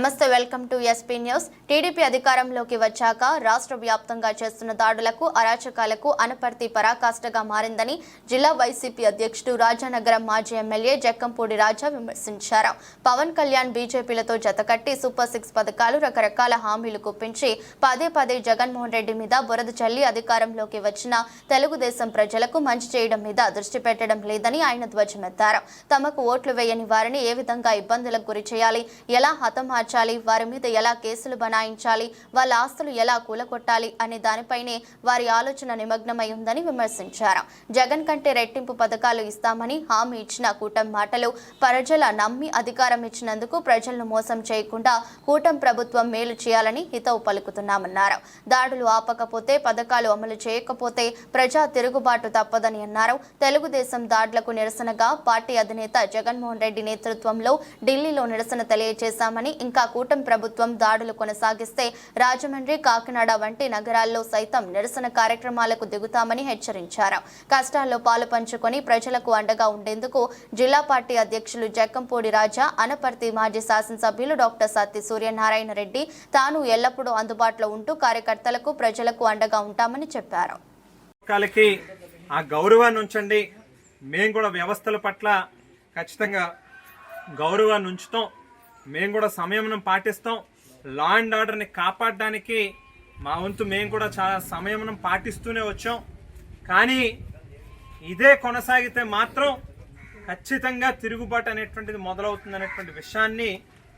నమస్తే welcome to SP news TDP అధికారంలోకి వచ్చాక రాష్ట్ర వ్యాప్తంగా చేస్తున్న దాడులకు అరాచకాలకు అనపర్తి పరాకాష్ఠగా మారిందని జిల్లా వైసీపీ అధ్యక్షుడు రాజానగరం మాజీ ఎమ్మెల్యే జక్కంపూడి రాజా విమర్శించారు. పవన్ కళ్యాణ్ బీజేపీలతో జతకట్టి సూపర్ సిక్స్ పథకాలు రకరకాల హామీలు గుప్పించి పదే పదే జగన్మోహన్ రెడ్డి మీద బురద చల్లి అధికారంలోకి వచ్చిన తెలుగుదేశం ప్రజలకు మంచి చేయడం మీద దృష్టి పెట్టడం లేదని ఆయన ధ్వజమెత్తారు. తమకు ఓట్లు వేయని వారిని ఏ విధంగా ఇబ్బందులకు గురి చేయాలి? ఎలా మార్చాలి వారి మీద ఎలా కేసులు బనాయించాలి వాళ్ళ ఆస్తులు ఎలా కూలగొట్టాలి అనే దానిపైనే వారి ఆలోచన నిమగ్నమై ఉందని విమర్శించారు. జగన్ కంటే రెట్టింపు పథకాలు ఇస్తామని హామీ ఇచ్చిన కూటం మాటలు ప్రజల నమ్మి అధికారం ఇచ్చినందుకు ప్రజలను మోసం చేయకుండా కూటం ప్రభుత్వం మేలు చేయాలని హితవు పలుకుతున్నామన్నారు. దాడులు ఆపకపోతే పథకాలు అమలు చేయకపోతే ప్రజా తిరుగుబాటు తప్పదని అన్నారు. తెలుగుదేశం దాడులకు నిరసనగా పార్టీ అధినేత జగన్మోహన్ రెడ్డి నేతృత్వంలో ఢిల్లీలో నిరసన తెలియజేశామని ఇంకా కూటమి ప్రభుత్వం దాడులు కొనసాగిస్తే రాజమండ్రి కాకినాడ వంటి నగరాల్లో సైతం నిరసన కార్యక్రమాలకు దిగుతామని హెచ్చరించారు. కష్టాల్లో పాలు పంచుకొని ప్రజలకు అండగా ఉండేందుకు జిల్లా పార్టీ అధ్యక్షులు జక్కంపూడి రాజా అనపర్తి మాజీ శాసనసభ్యులు డాక్టర్ సత్తి సూర్యనారాయణ రెడ్డి తాను ఎల్లప్పుడూ అందుబాటులో ఉంటూ కార్యకర్తలకు ప్రజలకు అండగా ఉంటామని చెప్పారు. ఆ గౌరవాన్ని ఉంచండి. మేము కూడా వ్యవస్థల పట్ల ఖచ్చితంగా గౌరవాన్ని ఉంచుతాం. మేము కూడా సమయం పాటిస్తాం. లా అండ్ ఆర్డర్ని కాపాడడానికి మా వంతు మేము కూడా చాలా సమయం పాటిస్తూనే వచ్చాం. కానీ ఇదే కొనసాగితే మాత్రం ఖచ్చితంగా తిరుగుబాటు అనేటువంటిది మొదలవుతుంది అనేటువంటి విషయాన్ని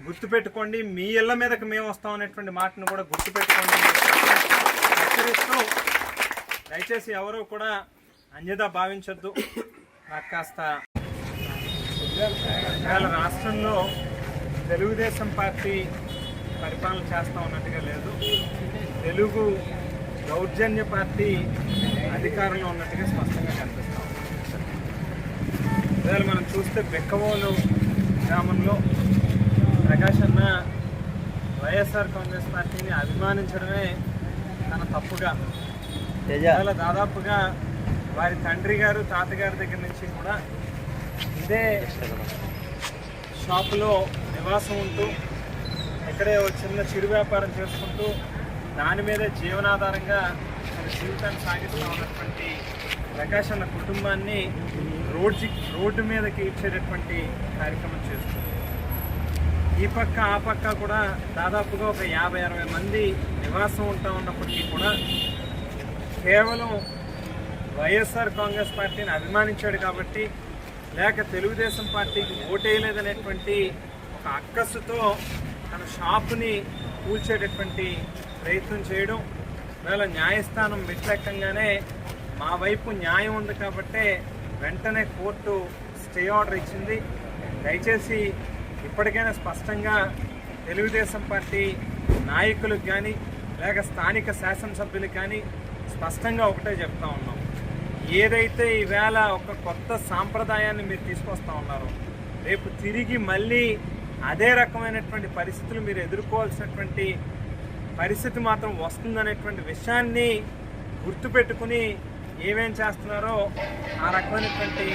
గుర్తుపెట్టుకోండి. మీ ఇళ్ళ మీదకి మేము వస్తాం అనేటువంటి మాటను కూడా గుర్తుపెట్టుకోండి. హెచ్చరిస్తూ దయచేసి ఎవరూ కూడా అన్యదా భావించొద్దు. నాకు కాస్త రాష్ట్రంలో తెలుగుదేశం పార్టీ పరిపాలన చేస్తా ఉన్నట్టుగా లేదు. తెలుగు దౌర్జన్య పార్టీ అధికారంలో ఉన్నట్టుగా స్పష్టంగా కనిపిస్తా ఉంది. మనం చూస్తే బెక్కవోలు గ్రామంలో ప్రకాష్ అన్న వైఎస్ఆర్ కాంగ్రెస్ పార్టీని అభిమానించడమే తన తప్పుగా. ఇవాళ దాదాపుగా వారి తండ్రి గారు తాతగారి దగ్గర నుంచి కూడా ఇదే షాపులో నివాసం ఉంటూ ఇక్కడే ఒక చిన్న చిరు వ్యాపారం చేసుకుంటూ దాని మీదే జీవనాధారంగా తన జీవితాన్ని సాగిస్తూ ఉన్నటువంటి ప్రకాష్ అన్న కుటుంబాన్ని రోడ్జి రోడ్డు మీదకి ఇచ్చేటటువంటి కార్యక్రమం చేస్తుంది. ఈ పక్క ఆ పక్క కూడా దాదాపుగా ఒక యాభై అరవై మంది నివాసం ఉంటా ఉన్నప్పటికీ కూడా కేవలం వైఎస్ఆర్ కాంగ్రెస్ పార్టీని అభిమానించాడు కాబట్టి లేక తెలుగుదేశం పార్టీకి ఓటేయలేదనేటువంటి ఒక అక్కస్సుతో తన షాపుని కూల్చేటటువంటి ప్రయత్నం చేయడం వేళ న్యాయస్థానం మెట్లెక్కంగానే మా వైపు న్యాయం ఉంది కాబట్టే వెంటనే కోర్టు స్టే ఆర్డర్ ఇచ్చింది. దయచేసి ఇప్పటికైనా స్పష్టంగా తెలుగుదేశం పార్టీ నాయకులకు కానీ లేక స్థానిక శాసనసభ్యులకు కానీ స్పష్టంగా ఒకటే చెప్తా ఉన్నాం. ఏదైతే ఈవేళ ఒక కొత్త సాంప్రదాయాన్ని మీరు తీసుకొస్తా ఉన్నారో రేపు తిరిగి మళ్ళీ అదే రకమైనటువంటి పరిస్థితులు మీరు ఎదుర్కోవాల్సినటువంటి పరిస్థితి మాత్రం వస్తుందనేటువంటి విషయాన్ని గుర్తుపెట్టుకుని ఏమేం చేస్తున్నారో ఆ రకమైనటువంటి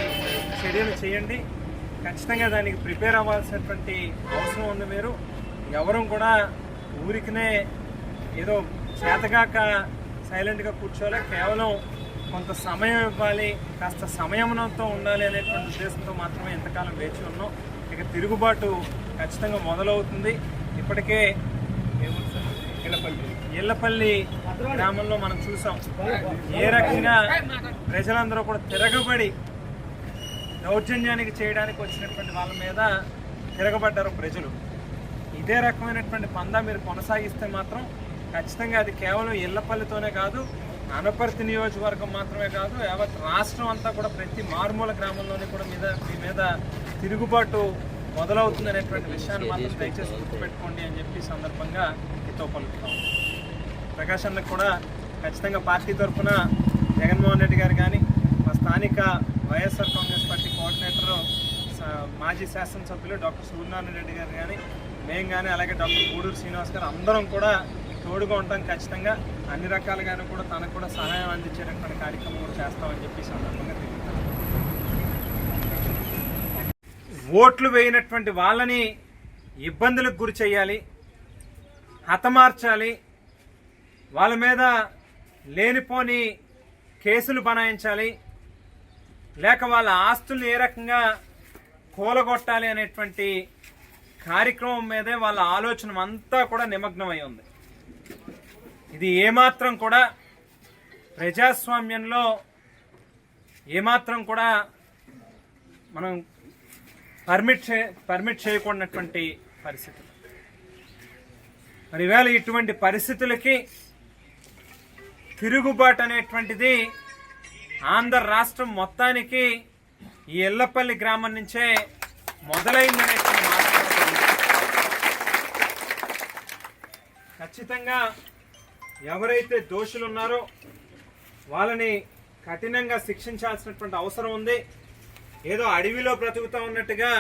చర్యలు చేయండి. ఖచ్చితంగా దానికి ప్రిపేర్ అవ్వాల్సినటువంటి అవసరం ఉంది మీరు ఎవరం కూడా ఊరికినే ఏదో చేతగాక సైలెంట్గా కూర్చోలే. కేవలం కొంత సమయం ఇవ్వాలి కాస్త సంయమనంతో ఉండాలి అనేటువంటి ఉద్దేశంతో మాత్రమే ఎంతకాలం వేచి ఉన్నాం. తిరుగుబాటు ఖచ్చితంగా మొదలవుతుంది. ఇప్పటికే ఏముంది ఇళ్ళపల్లి గ్రామంలో మనం చూసాం ఏ రకంగా ప్రజలందరూ కూడా తిరగబడి దౌర్జన్యానికి చేయడానికి వచ్చినటువంటి వాళ్ళ మీద తిరగబడ్డారు ప్రజలు. ఇదే రకమైనటువంటి పందా మీరు కొనసాగిస్తే మాత్రం ఖచ్చితంగా అది కేవలం ఇళ్ళపల్లితోనే కాదు అనపర్తి నియోజకవర్గం మాత్రమే కాదు యావత్ రాష్ట్రం అంతా కూడా ప్రతి మారుమూల గ్రామంలోని కూడా మీద మీ మీద తిరుగుబాటు మొదలవుతుంది అనేటువంటి విషయాన్ని మాత్రం దయచేసి గుర్తుపెట్టుకోండి అని చెప్పి సందర్భంగా హితో పలుకుతాం. ప్రకాష్ కూడా ఖచ్చితంగా పార్టీ తరఫున జగన్మోహన్ రెడ్డి గారు కానీ మా స్థానిక వైఎస్ఆర్ కాంగ్రెస్ పార్టీ కోఆర్డినేటర్ మాజీ శాసనసభ్యులు డాక్టర్ సూర్యనారాయణ రెడ్డి గారు కానీ మేము కానీ అలాగే డాక్టర్ గూడూరు శ్రీనివాస్ గారు అందరం కూడా తోడుగా ఉంటాం ఖచ్చితంగా. అన్ని రకాలుగాను కూడా తనకు కూడా సహాయం అందించేటటువంటి కార్యక్రమం కూడా చేస్తామని చెప్పి సందర్భంగా ఓట్లు వేయనటువంటి వాళ్ళని ఇబ్బందులకు గురి చేయాలి హతమార్చాలి వాళ్ళ మీద లేనిపోని కేసులు బనాయించాలి లేక వాళ్ళ ఆస్తుల్ని ఏ రకంగా కూలగొట్టాలి అనేటువంటి కార్యక్రమం మీదే వాళ్ళ ఆలోచన అంతా కూడా నిమగ్నమై ఉంది. ఇది ఏమాత్రం కూడా ప్రజాస్వామ్యంలో ఏమాత్రం కూడా మనం పర్మిట్ చే పర్మిట్ చేయకూడనటువంటి పరిస్థితులు మరి ఈవేళ ఇటువంటి పరిస్థితులకి తిరుగుబాటు అనేటువంటిది ఆంధ్ర రాష్ట్రం మొత్తానికి ఈ ఎల్లపల్లి గ్రామం నుంచే మొదలైందనేటువంటి మాట. ఖచ్చితంగా ఎవరైతే దోషులు ఉన్నారో వాళ్ళని కఠినంగా శిక్షించాల్సినటువంటి అవసరం ఉంది. ఏదో అడవిలో బ్రతుకుతా ఉన్నట్టుగా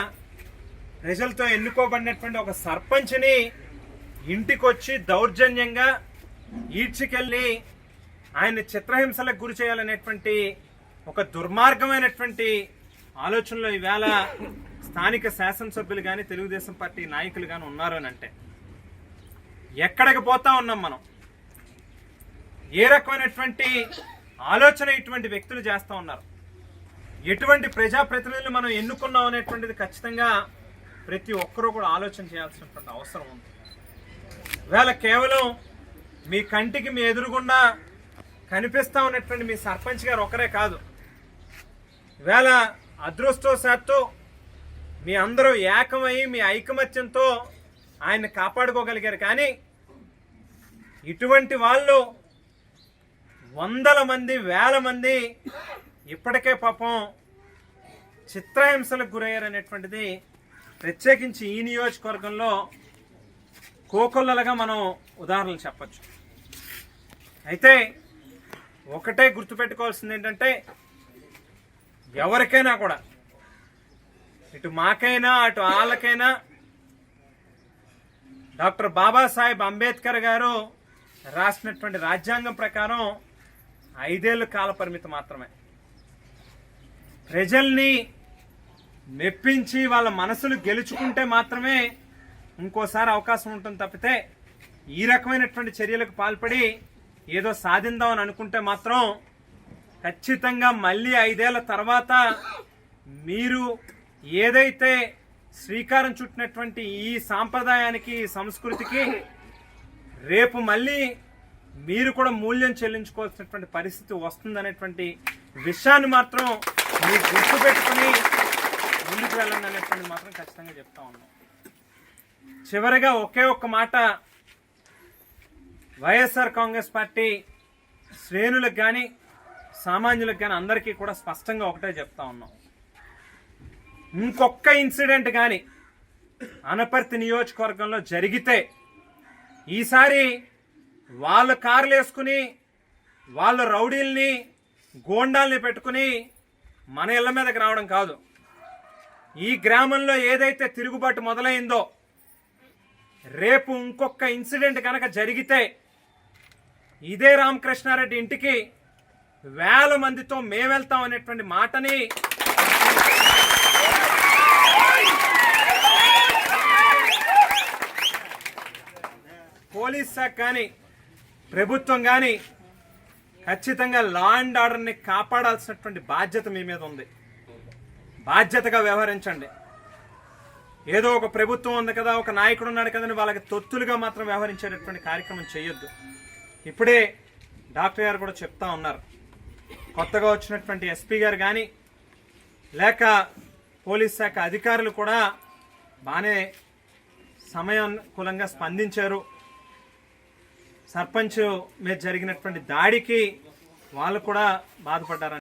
ప్రజలతో ఎన్నుకోబడినటువంటి ఒక సర్పంచ్ని ఇంటికొచ్చి దౌర్జన్యంగా ఈడ్చికెళ్ళి ఆయన చిత్రహింసలకు గురి చేయాలనేటువంటి ఒక దుర్మార్గమైనటువంటి ఆలోచనలో ఈవేళ స్థానిక శాసనసభ్యులు కానీ తెలుగుదేశం పార్టీ నాయకులు కానీ ఉన్నారు అని అంటే. ఎక్కడికి పోతా ఉన్నాం మనం? ఏ రకమైనటువంటి ఆలోచన ఇటువంటి వ్యక్తులు చేస్తూ ఉన్నారు? ఎటువంటి ప్రజాప్రతినిధులు మనం ఎన్నుకున్నాం అనేటువంటిది ఖచ్చితంగా ప్రతి ఒక్కరూ కూడా ఆలోచన చేయాల్సినటువంటి అవసరం ఉంది. వేళ కేవలం మీ కంటికి మీ ఎదురుగుండా కనిపిస్తా ఉన్నటువంటి మీ సర్పంచ్ గారు ఒకరే కాదు. వేళ అదృష్టవశాత్తు మీ అందరూ ఏకమై మీ ఐకమత్యంతో ఆయన్ని కాపాడుకోగలిగారు. కానీ ఇటువంటి వాళ్ళు వందల మంది వేల మంది ఇప్పటికే పాపం చిత్రహింసలకు గురయ్యారనేటువంటిది ప్రత్యేకించి ఈ నియోజకవర్గంలో కోకొల్లలుగా మనం ఉదాహరణలు చెప్పచ్చు. అయితే ఒకటే గుర్తుపెట్టుకోవాల్సింది ఏంటంటే ఎవరికైనా కూడా ఇటు మాకైనా అటు వాళ్ళకైనా డాక్టర్ బాబాసాహెబ్ అంబేద్కర్ గారు రాసినటువంటి రాజ్యాంగం ప్రకారం ఐదేళ్ళు కాల పరిమితి మాత్రమే. ప్రజల్ని మెప్పించి వాళ్ళ మనసులు గెలుచుకుంటే మాత్రమే ఇంకోసారి అవకాశం ఉంటుంది తప్పితే ఈ రకమైనటువంటి చర్యలకు పాల్పడి ఏదో సాధిందామని అనుకుంటే మాత్రం ఖచ్చితంగా మళ్ళీ ఐదేళ్ళ తర్వాత మీరు ఏదైతే శ్రీకారం చుట్టినటువంటి ఈ సాంప్రదాయానికి సంస్కృతికి రేపు మళ్ళీ మీరు కూడా మూల్యం చెల్లించుకోవాల్సినటువంటి పరిస్థితి వస్తుందనేటువంటి విషయాన్ని మాత్రం మీరు గుర్తుపెట్టుకుని ముందుకు వెళ్ళండి అనేటువంటి మాత్రం ఖచ్చితంగా చెప్తా ఉన్నాం చివరిగా ఒకే ఒక్క మాట. వైఎస్ఆర్ కాంగ్రెస్ పార్టీ శ్రేణులకు కానీ సామాన్యులకు కానీ అందరికీ కూడా స్పష్టంగా ఒకటే చెప్తా ఉన్నాం. ఇంకొక ఇన్సిడెంట్ కానీ అనపర్తి నియోజకవర్గంలో జరిగితే ఈసారి వాళ్ళ కార్లు వేసుకుని వాళ్ళ రౌడీల్ని గోండాల్ని పెట్టుకుని మన ఇళ్ళ మీదకి రావడం కాదు. ఈ గ్రామంలో ఏదైతే తిరుగుబాటు మొదలైందో రేపు ఇంకొక ఇన్సిడెంట్ కనుక జరిగితే ఇదే రామకృష్ణారెడ్డి ఇంటికి వేల మందితో మేమెళ్తాం అనేటువంటి మాటని పోలీస్ శాఖ కానీ ప్రభుత్వం కానీ ఖచ్చితంగా లా అండ్ ఆర్డర్ని కాపాడాల్సినటువంటి బాధ్యత మీ మీద ఉంది. బాధ్యతగా వ్యవహరించండి. ఏదో ఒక ప్రభుత్వం ఉంది కదా ఒక నాయకుడు ఉన్నాడు కదని వాళ్ళకి తొత్తులుగా మాత్రం వ్యవహరించేటటువంటి కార్యక్రమం చేయొద్దు. ఇప్పుడే డాక్టర్ గారు కూడా చెప్తా ఉన్నారు. కొత్తగా వచ్చినటువంటి ఎస్పీ గారు కానీ లేక పోలీస్ శాఖ అధికారులు కూడా బాగానే సమయానుకూలంగా స్పందించారు. సర్పంచ్ మీద జరిగినటువంటి దాడికి వాళ్ళు కూడా బాధపడ్డారు